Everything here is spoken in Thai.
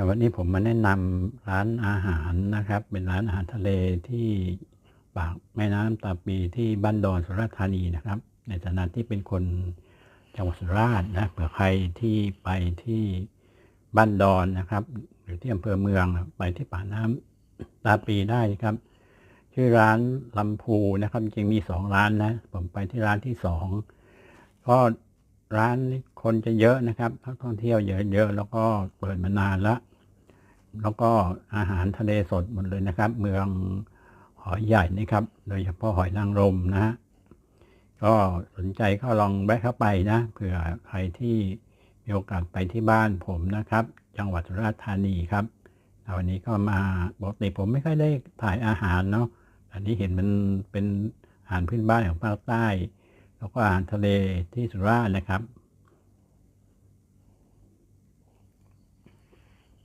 ครับวันนี้ผมมาแนะนำร้านอาหารนะครับ เป็นร้านอาหารทะเลที่ปากแม่น้ำตาปีที่บ้านดอนสุราษฎร์ธานีนะครับ ในฐานะที่เป็นคนจังหวัดสุราษฎร์นะเผื่อใครที่ไปที่บ้านดอนนะครับ หรือที่อำเภอเมืองไปที่ป่าน้ำตาปีได้ครับ ชื่อร้านลำพูนะครับจริงมีสองร้านนะผมไปที่ร้านที่สองก็ร้านนี้คนจะเยอะนะครับนักท่องเที่ยวเยอะๆแล้วก็เปิดมานานแล้ว แล้วก็อาหารทะเลสดหมดเลยนะครับ เมืองหอยใหญ่นี่ครับ โดยเฉพาะหอยนางรมนะฮะก็สนใจก็ลองแวะเข้าไปนะเผื่อใครที่มีโอกาสไปที่บ้านผมนะครับ จังหวัดสุราษฎร์ธานีครับววันนี้ก็มาปกติผมไม่ค่อยได้ถ่ายอาหารเนาะอันนี้เห็นมันเป็นอาหารพื้นบ้านของภาคใต้ แล้วก็อาหารทะเลที่สุราษฎร์นะครับ